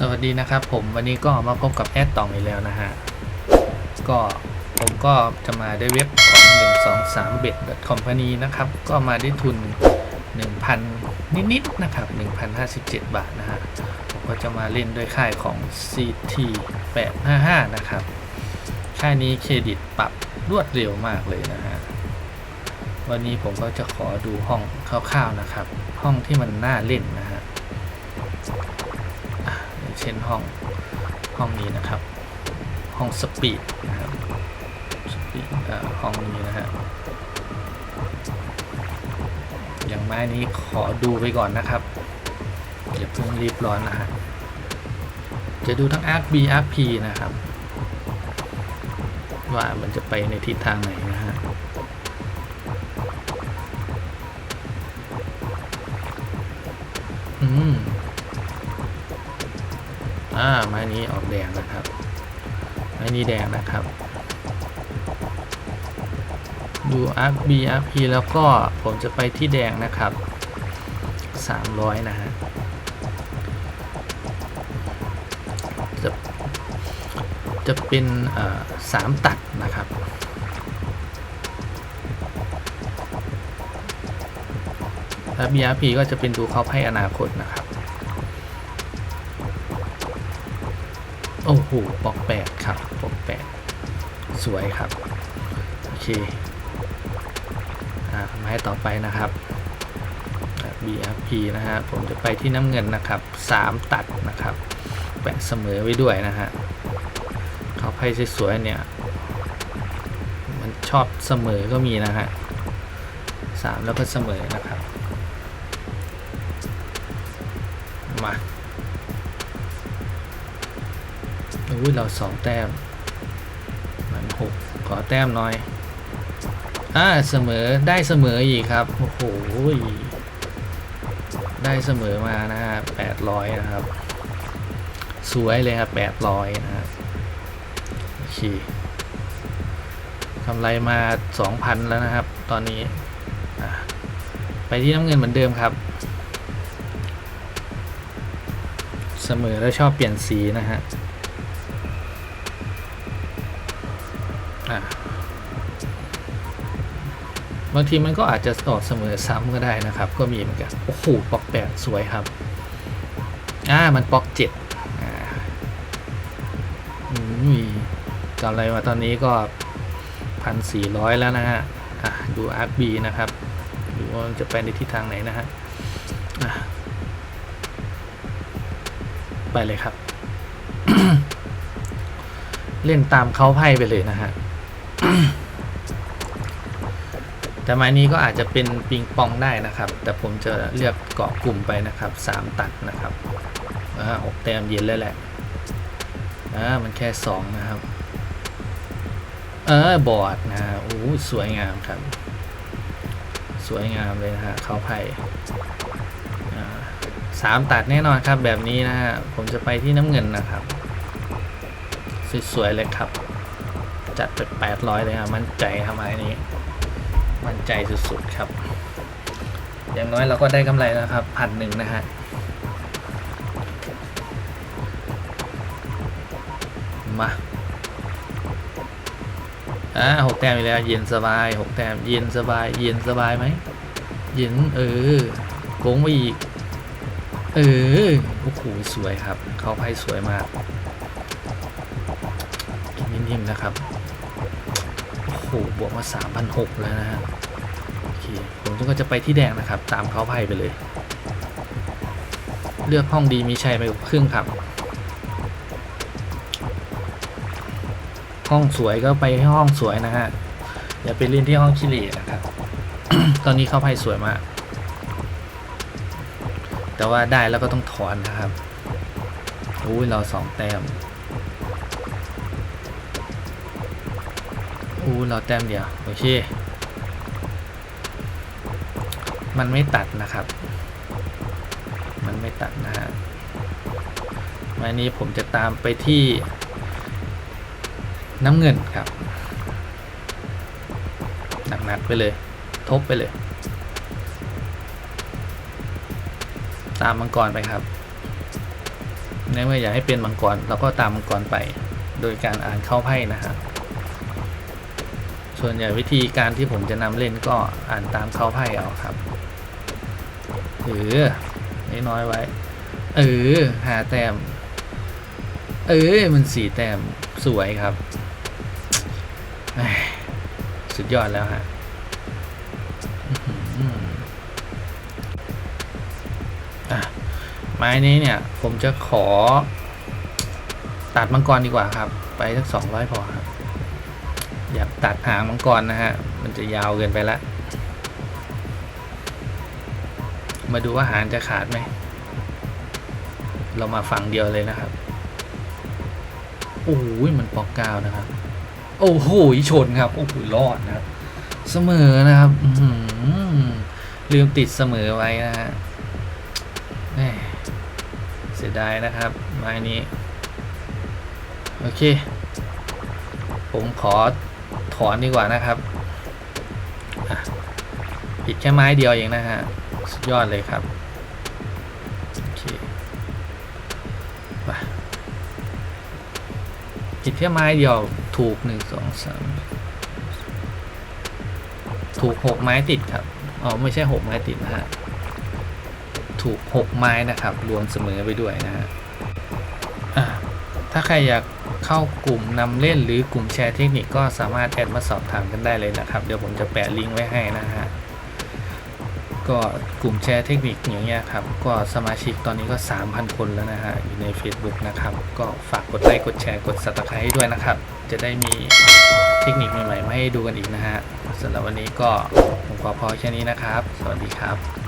สวัสดีนะครับผมวันนี้ก็มาพบกับแอดต่องอีกแล้วนะฮะ ก็ผมก็จะมาได้เว็บของ 1 2 3 b e t company นะครับ ก็มาได้ทุน 1,000 นิดๆนะครับ 1,057 บาทนะฮะ ผมก็จะมาเล่นด้วยค่ายของ CT 855 นะครับ ค่ายนี้เครดิตปรับรวดเร็วมากเลยนะฮะ วันนี้ผมก็จะขอดูห้องคร่าวๆนะครับ ห้องที่มันน่าเล่นนะฮะ อย่างเช่นห้องห้องนี้นะครับ ห้องสปีดนะครับสปีดห้องนี้นะฮะอย่างไม้นี้ขอดูไปก่อนนะครับอย่าเพิ่งรีบร้อนนะฮะจะดูทั้ง Arc B Arc P นะครับ ว่ามันจะไปในทิศทางไหนนะฮะอืม อ่าไม้นี้ออกแดงนะครับ ไม้นี้แดงนะครับ ดู Arc B Arc P แล้วก็ผมจะไปที่แดงนะครับ 300 นะฮะจะจะเป็นเอ่อสามตัดนะครับแล้ว B Arc P ก็จะเป็นดูเขาให้อนาคตนะครับ โอ้โหปอกแปดครับปอกแปดสวยครับ โอเคอ่าไม้ต่อไปนะครับ BRP นะฮะ ผมจะไปที่น้ำเงินนะครับ 3 ตัดนะครับ แปะเสมอไว้ด้วยนะฮะเขาไพ่สวยๆเนี่ย มันชอบเสมอก็มีนะฮะสามแล้วก็เสมอนะครับ มา อุ้ยเราสองแต้มมันหกขอแต้มน้อย อ่าเสมอได้เสมออีกครับ โอ้โหได้เสมอมานะฮะแปดร้อยนะครับ สวยเลยครับแปดร้อยนะครับโอเคกำไรมาสองพันแล้วนะครับ ตอนนี้ไปที่น้ำเงินเหมือนเดิมครับ เสมอแล้วชอบเปลี่ยนสีนะฮะ บางทีมันก็อาจจะออกเสมอซ้ำก็ได้นะครับ ก็มีเหมือนกันโอ้โหปอกแปดสวยครับ อ่า มันปอกเจ็ดอ่าอืมกำไรมาตอนนี้ก็พันสี่ร้อยแล้วนะฮะ อะ ดูอาร์บีนะครับ ดูว่าจะไปในทิศทางไหนนะฮะ อะ ไปเลยครับ เล่นตามเขาไพ่ไปเลยนะฮะ แต่ไม้นี้ก็อาจจะเป็นปิงปองได้นะครับ แต่ผมจะเลือกเกาะกลุ่มไปนะครับสามตัดนะครับอ่าหกแต้มเย็นแล้วแหละอ่ามันแค่สองนะครับ เออบอร์ดนะฮะโอ้สวยงามครับ สวยงามเลยนะฮะเขาไพ่อ่าสามตัดแน่นอนครับแบบนี้นะฮะผมจะไปที่น้ำเงินนะครับ สวยๆเลยครับ จัดไปแปดร้อยเลยครับมั่นใจครับไมนี้ มั่นใจสุดๆครับ อย่างน้อยเราก็ได้กำไรแล้วครับพันหนึ่งนะฮะมาอ่าหกแต้มอีกแล้ว เย็นสบายหกแต้มเย็นสบาย เย็นสบายไหมเย็นเออโค้งไปอีก เออโอ้โหสวยครับ เขาไพ่สวยมากกินนิ่มๆนะครับ หบวกมา3,600แล้วนะฮะโอเคผมก็จะไปที่แดงนะครับ ตามเขาไพ่ไปเลย เลือกห้องดีมีชัยไปกว่าครึ่งครับ ห้องสวยก็ไปห้ห้องสวยนะฮะอย่าไปเล่นที่ห้องชิลีนะครับ ตอนนี้เข้าไพ่สวยมาก แต่ว่าได้แล้วก็ต้องถอนนะครับอุ้ยเราสองแต้ม อู้เราแต้มเดียว โอเค มันไม่ตัดนะครับ มันไม่ตัดนะฮะวันนี้ผมจะตามไปที่น้ำเงินครับหนักๆไปเลย ทบไปเลย ตามมังกรไปครับในเมื่ออยากให้เป็นมังกรเราก็ตามมังกรไป โดยการอ่านเข้าไพ่นะฮะ ส่วนใหญ่วิธีการที่ผมจะนำเล่นก็อ่านตามเขาไพ่เอาครับเออน้อยไว้ เออหาแต้ม เออมันสี่แต้มสวยครับ สุดยอดแล้วฮะอะไม้นี้เนี่ย ผมจะขอ ตัดมังกรดีกว่าครับ ไปสักสองร้อยพอครับ ตัดหางมังกรนะฮะ มันจะยาวเกินไปละมาดูว่าหางจะขาดไหม เรามาฝั่งเดียวเลยนะครับ โอ้ยมันปอกกาวนะครับ โอ้โหชนครับ โอ้โหรอดนะครับ เสมอนะครับลืมติดเสมอไว้นะฮะเสียดายนะครับไม้นี้ โอเค ผมขอ ถอนดีกว่านะครับผิดแค่ไม้เดียวเองนะฮะสุดยอดเลยครับโอเคไปผิดแค่ไม้เดียวถูกหนึ่งสองสามถูกหกไม้ติดครับอ๋อไม่ใช่หกไม้ติดนะฮะถูกหกไม้นะครับ รวมเสมอไปด้วยนะฮะอะ ถ้าใครอยากเข้ากลุ่มนำเล่นหรือกลุ่มแชร์เทคนิคก็สามารถแอดมาสอบถามกันได้เลยนะครับ เดี๋ยวผมจะแปะลิงก์ไว้ให้นะฮะก็กลุ่มแชร์เทคนิคอย่างเงี้ยครับ ก็สมาชิกตอนนี้ก็ 3,000 คนแล้วนะฮะ อยู่ใน Facebook นะครับ ก็ฝากกดไลค์กดแชร์กด subscribe ให้ด้วยนะครับ จะได้มีเทคนิคใหม่ๆมาให้ดูกันอีกนะฮะสำหรับวันนี้ก็ผมขอพอแค่นี้นะครับ สวัสดีครับ